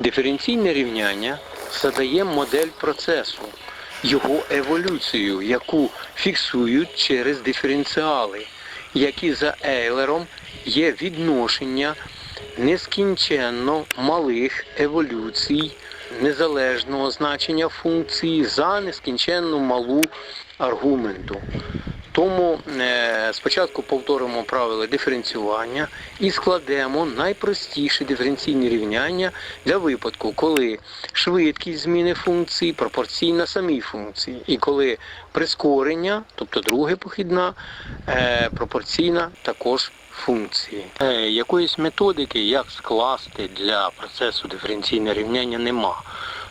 Диференційне рівняння задає модель процесу, його еволюцію, яку фіксують через диференціали, які за Ейлером є відношення нескінченно малих еволюцій незалежного значення функції за нескінченно малу аргументу. Тому е, спочатку повторимо правила диференціювання і складемо найпростіше диференційні рівняння для випадку, коли швидкість зміни функції пропорційна самій функції, і коли прискорення, тобто друга похідна, е, пропорційна також функції. Е, якоїсь методики, як скласти для процесу диференційне рівняння, нема.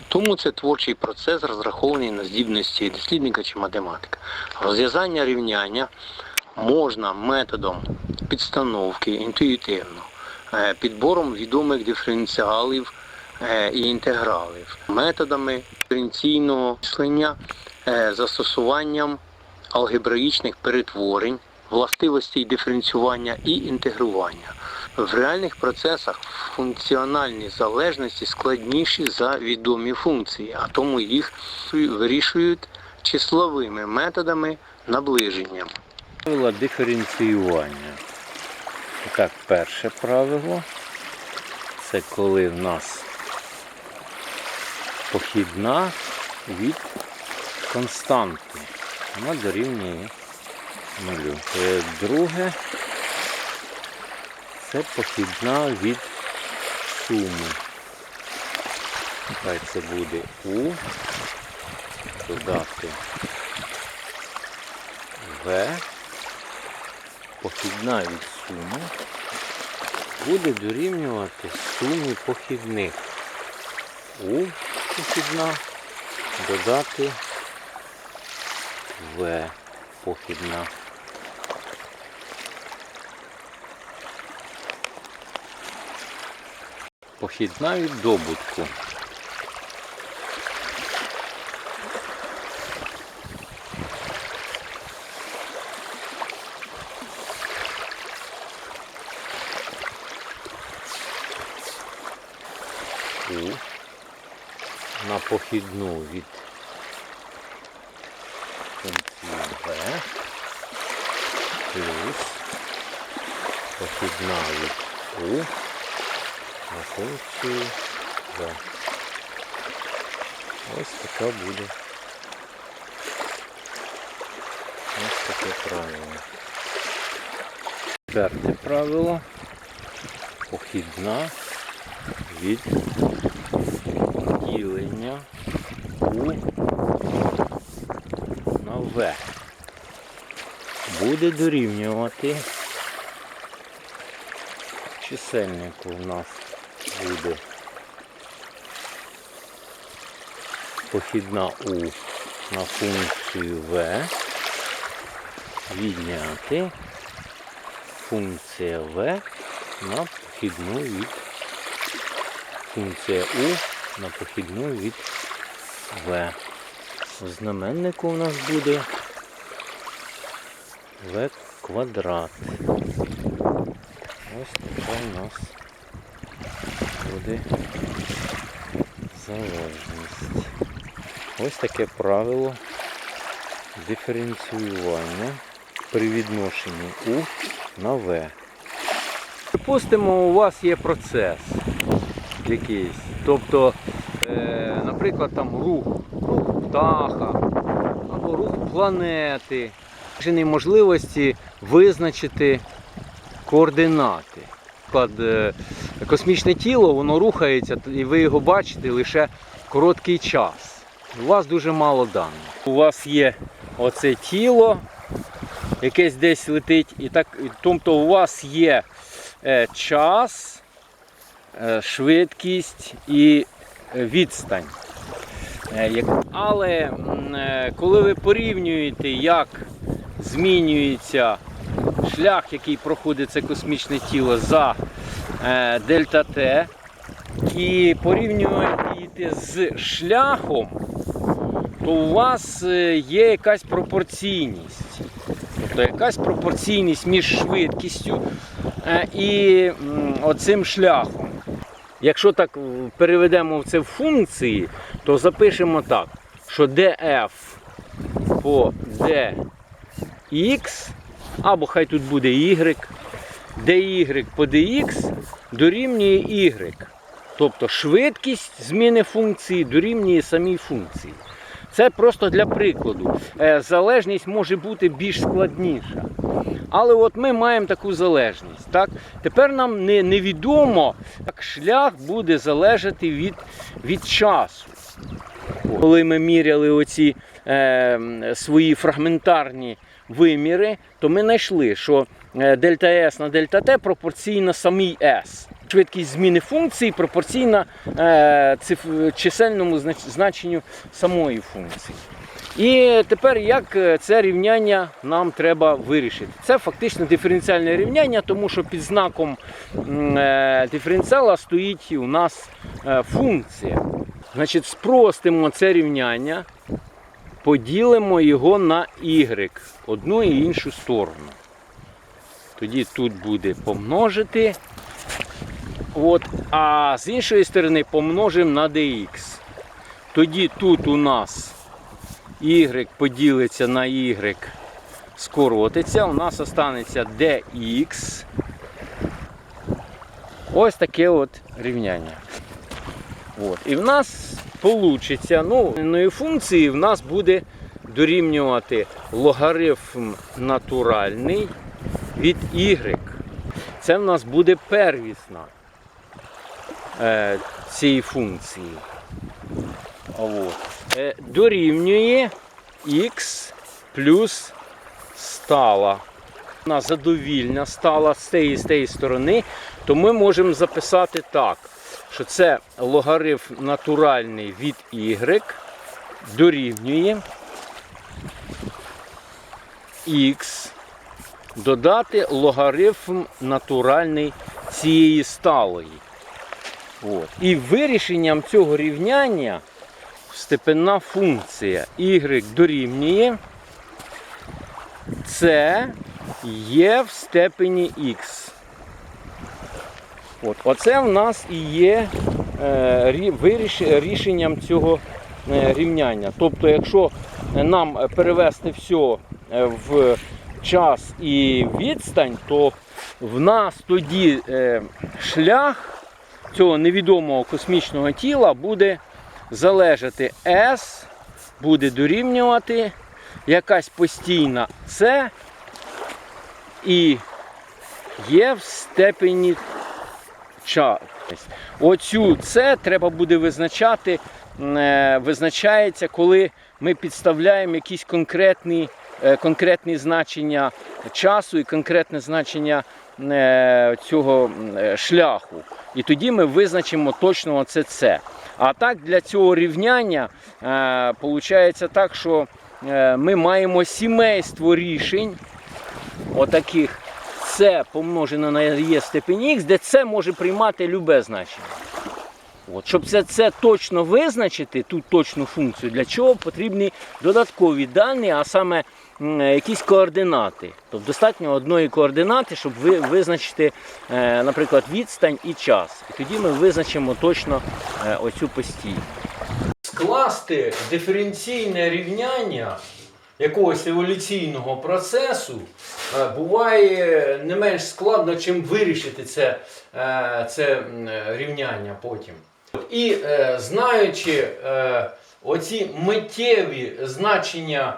Тому це творчий процес, розрахований на здібності дослідника чи математика. Розв'язання рівняння можна методом підстановки інтуїтивно, е, підбором відомих диференціалів е, і інтегралів, методами диференційного мислення, е, застосуванням алгебраїчних перетворень, властивостей диференціювання і інтегрування. В реальних процесах функціональні залежності складніші за відомі функції, а тому їх вирішують числовими методами наближення. Правила диференціювання. Так, перше правило це коли в нас похідна від константи. Вона дорівнює нулю. Е, Друге це похідна від суми. Хай це буде У, додати В, похідна від суми буде дорівнювати сумі похідних. У похідна додати В похідна. Похідна від добутку. У на похідну від b плюс похідна від на функцію b. Ось така буде. Ось таке правило. Четверте правило. Похідна від ділення у на В буде дорівнювати чисельнику у нас буде похідна У на функцію В відняти функція В на похідну від функція У на похідну від В. Знаменнику у нас буде В квадрат. Ось така у нас буде залежність. Ось таке правило диференціювання при відношенні У на В. Припустимо, у вас є процес якийсь. Тобто, е, наприклад, там рух, рух птаха або рух планети. Можливості визначити координати. Наприклад, е, космічне тіло, воно рухається, і ви його бачите лише короткий час. У вас дуже мало даних. У вас є оце тіло, якесь десь летить, і так, тобто у вас є е, час, е, швидкість і відстань. Але коли ви порівнюєте, як змінюється шлях, який проходить це космічне тіло за е, дельта Т, і порівнюєте з шляхом, то у вас е, є якась пропорційність. Тобто якась пропорційність між швидкістю е, і оцим шляхом. якщо так переведемо це в функції, то запишемо так, що df по dx, або хай тут буде y, dy по dx дорівнює y. Тобто швидкість зміни функції дорівнює самій функції. Це просто для прикладу. Е, Залежність може бути більш складніша. Але от ми маємо таку залежність. Так? Тепер нам не, невідомо, як шлях буде залежати від, від часу. Коли ми міряли оці свої фрагментарні виміри, то ми знайшли, що е, дельта S на дельта T пропорційна самій S. Швидкість зміни функції пропорційна е, чисельному значенню самої функції. І тепер як е, це рівняння нам треба вирішити? Це фактично диференціальне рівняння, тому що під знаком диференціала стоїть у нас функція. Значить, спростимо це рівняння, поділимо його на y, одну і іншу сторону. Тоді тут буде помножити. От, а з іншої сторони помножимо на dx. Тоді тут у нас y поділиться на y, скоротиться, у нас останеться dx. Ось таке от рівняння. От. І в нас вийде, ну, ну, функції в нас буде дорівнювати логарифм натуральний від y. Це в нас буде первісна е, цієї функції. От. Е, дорівнює x плюс стала. Вона задовільна стала з тієї і з тієї сторони, то ми можемо записати так, що це логарифм натуральний від y дорівнює x додати логарифм натуральний цієї сталої. От. І вирішенням цього рівняння степенна функція y дорівнює це є в степені x. От. Оце в нас і є е, рішенням цього е, рівняння. Тобто, якщо нам перевести все в час і відстань, то в нас тоді е, шлях цього невідомого космічного тіла буде залежати S, буде дорівнювати якась постійна С і є в степені час. Оцю С треба буде визначати, е, визначається, коли ми підставляємо якісь конкретні, е, конкретні значення часу і конкретне значення е, цього шляху. І тоді ми визначимо точно оце це. А так для цього рівняння виходить так, що ми маємо сімейство рішень, отаких це помножено на є степень х, де це може приймати любе значення. От, щоб це, це точно визначити, ту точну функцію, для чого потрібні додаткові дані, а саме якісь координати. Тобто достатньо одної координати, щоб ви, визначити, е, наприклад, відстань і час. І тоді ми визначимо точно е, оцю постійну. Скласти диференційне рівняння якогось еволюційного процесу е, буває не менш складно, чим вирішити це, е, це рівняння потім. І е, знаючи оці миттєві значення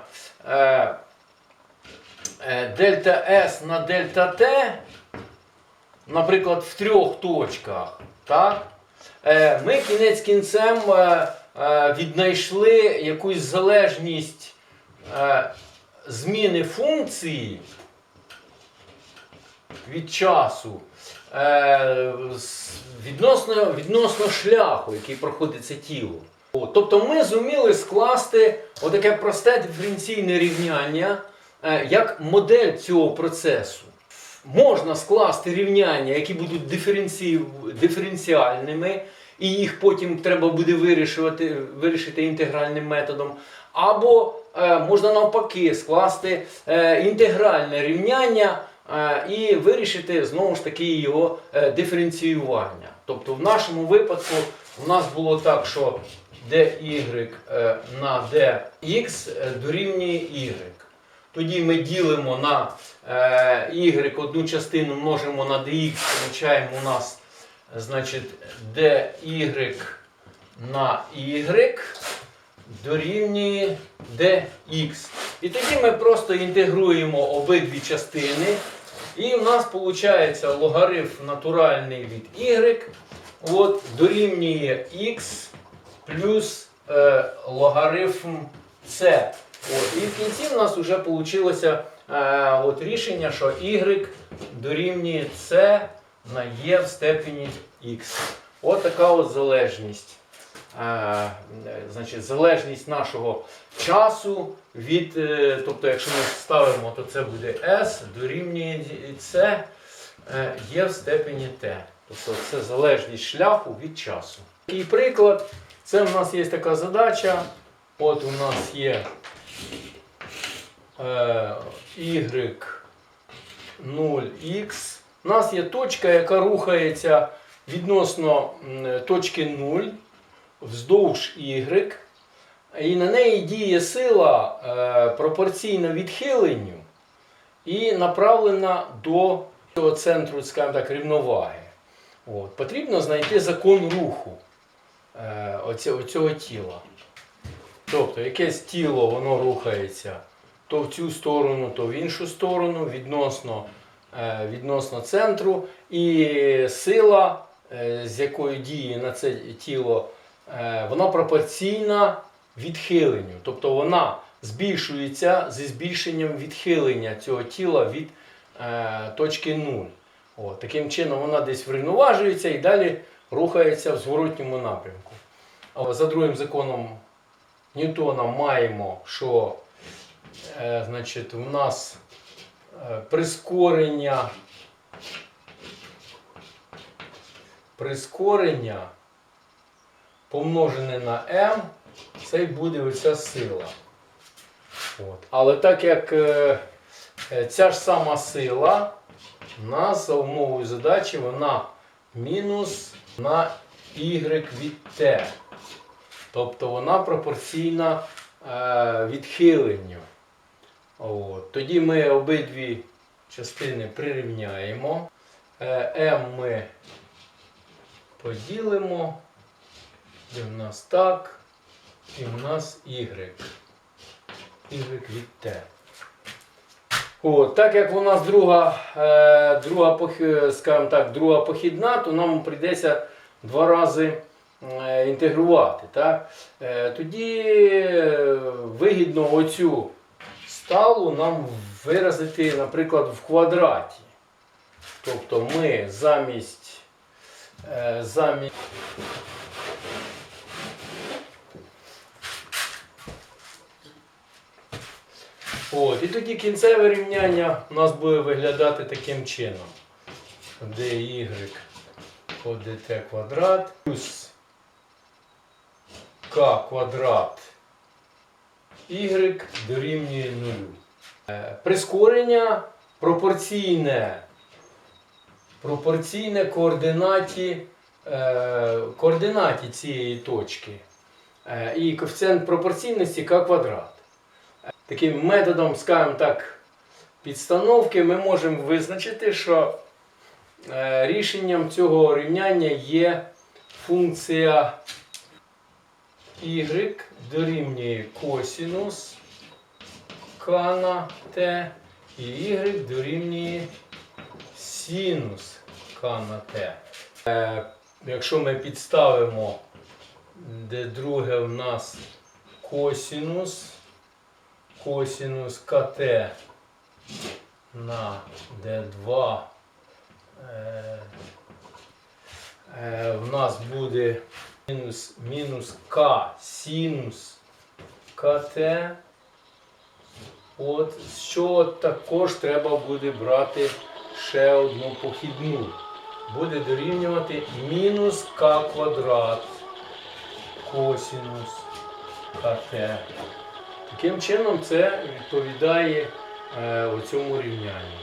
дельта S на дельта T, наприклад, в трьох точках, так? Ми кінець кінцем віднайшли якусь залежність зміни функції від часу е, відносно, відносно шляху, який проходить це тіло. Тобто ми зуміли скласти отаке просте диференційне рівняння е, як модель цього процесу. Можна скласти рівняння, які будуть диференці... диференціальними, і їх потім треба буде вирішувати, вирішити інтегральним методом. Або е, можна навпаки скласти е, інтегральне рівняння е, і вирішити знову ж таки його диференціювання. Тобто в нашому випадку у нас було так, що dy на dx дорівнює y. Тоді ми ділимо на y одну частину множимо на dx, получаємо у нас значить, dy на y дорівнює dx. І тоді ми просто інтегруємо обидві частини. І в нас виходить логарифм натуральний від y от, дорівнює x плюс е, логарифм c. От, і в кінці в нас вже вийшло е, от рішення, що y дорівнює c на e в степені x. От така от залежність. Е, значить, залежність нашого часу від, е, тобто, якщо ми ставимо, то це буде S дорівнює C е, є в степені T. Тобто це залежність шляху від часу. Такий приклад, це в нас є така задача. От у нас є е, y 0x. У нас є точка, яка рухається відносно точки 0 вздовж y, і на неї діє сила е, пропорційно відхиленню і направлена до цього центру, скажімо так, рівноваги. От. Потрібно знайти закон руху е, оця- оцього тіла. Тобто якесь тіло воно рухається то в цю сторону, то в іншу сторону відносно, е, відносно центру, і сила, е, з якою діє на це тіло, вона пропорційна відхиленню. Тобто вона збільшується зі збільшенням відхилення цього тіла від е, точки 0. От, таким чином вона десь врівноважується і далі рухається в зворотньому напрямку. За другим законом Ньютона маємо, що е, значить, у нас е, прискорення, прискорення помножене на m, це й буде оця сила. От. Але так як е, е, ця ж сама сила, у нас за умовою задачі вона мінус на y від t. Тобто вона пропорційна е, відхиленню. От. Тоді ми обидві частини прирівняємо. Е, m ми поділимо. І в нас так. І в нас y. Y від t. От, так як у нас друга, е, друга, скажімо так, друга похідна, то нам прийдеться два рази е, інтегрувати. Так? Е, тоді е, вигідно оцю сталу нам виразити, наприклад, в квадраті. Тобто ми замість, е, замість От, і тоді кінцеве рівняння у нас буде виглядати таким чином. dy dt квадрат плюс k квадрат y дорівнює 0. Е, Прискорення пропорційне, пропорційне координаті, е, координаті цієї точки. Е, І коефіцієнт пропорційності k квадрат. Таким методом, скажімо так, підстановки ми можемо визначити, що е, рішенням цього рівняння є функція y дорівнює косінус k на t і y дорівнює синус k на t. Е, Якщо ми підставимо, де друге в нас косінус косинус КТ на D2 е, е, в нас буде мінус, мінус К синус КТ. От, що також треба буде брати ще одну похідну. Буде дорівнювати мінус К квадрат косинус КТ. Таким чином це відповідає е, цьому рівнянню.